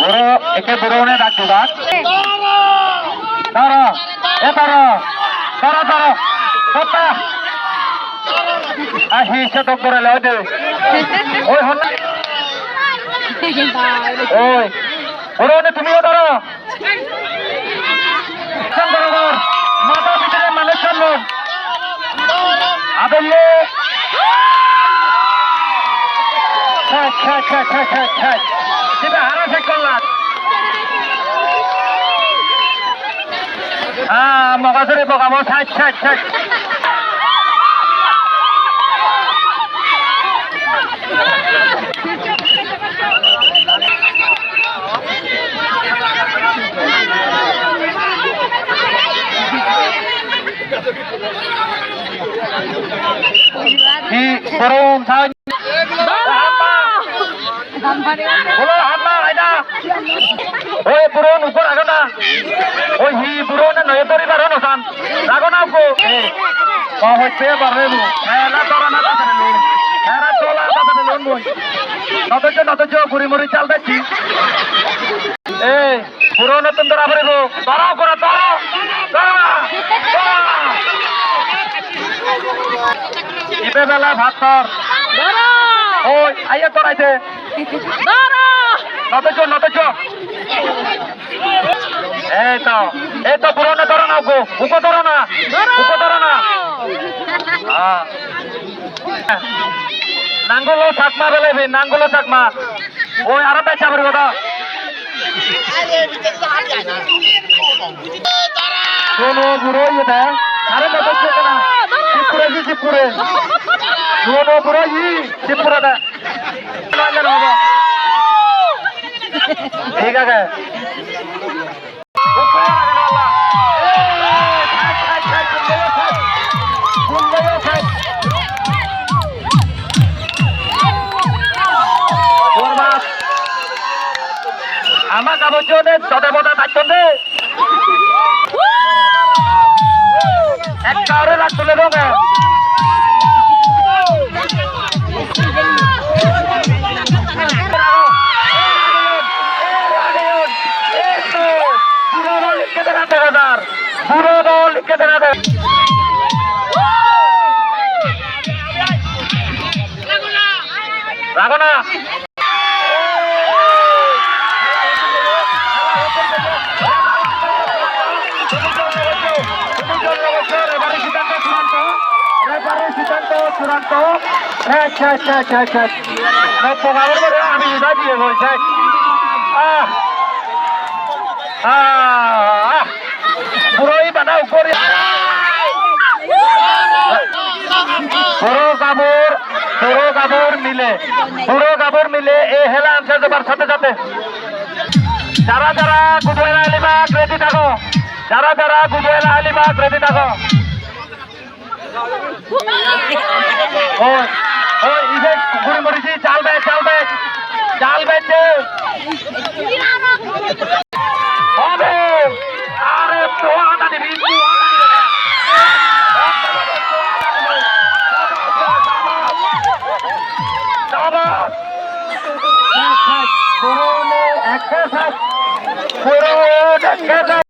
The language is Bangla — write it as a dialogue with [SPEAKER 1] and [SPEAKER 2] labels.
[SPEAKER 1] বড় একে বড় হনে ডাকছো ডাক তারা এ তারা তারা তারা সত্তা আহি সে তো করে লয় দে। ওই হন ওই। বড় হনে তুমিও ধরো ছাড় সেটা হারাশে করলাম হ্যাঁ মগাজরে বগাবো ছাড় ছাড় ছাড় কি গরম ছাড় বলো, হাত মা আইনা ওই পুরন উপর আগো না। ওই হি পুরন নয় তরি বার নসান লাগো না কো ও হচ্ছে বারে বু এলা তোরা না তাতে লোন এরা তোলা তাতে লোন বই। নতজ করে ইবে বেলা ভাত তর ওই আইয়া তোরাইতে নতজ নতজ এই তো এই তো পুরনো ধরো না উকো ধরো না উকো ধরো না হ্যাঁ। চাকমা বেলেবি নাঙ্গলো চাকমা। ওই আরও বেচা পারি কথা। শোনো বুড়ো ইয়ে আরে না বুড়ো ই শিবপুরে দা ঠিক আছে। আমার কাগজে তদে বোধা থাকতো রে রাখো না চূড়ান্ত আচ্ছা আচ্ছা আচ্ছা আচ্ছা আমি দিয়ে বলছি আহ আহ বানাও করে পুরো কাপড় পুরো কাপড় মিলে পুরো কাপড় মিলে এই হেলা আনসার দেবার সাথে সাথে যারা যারা গুদওয়েলা আলিবাগ রেডি থাকো মরিছি কোনো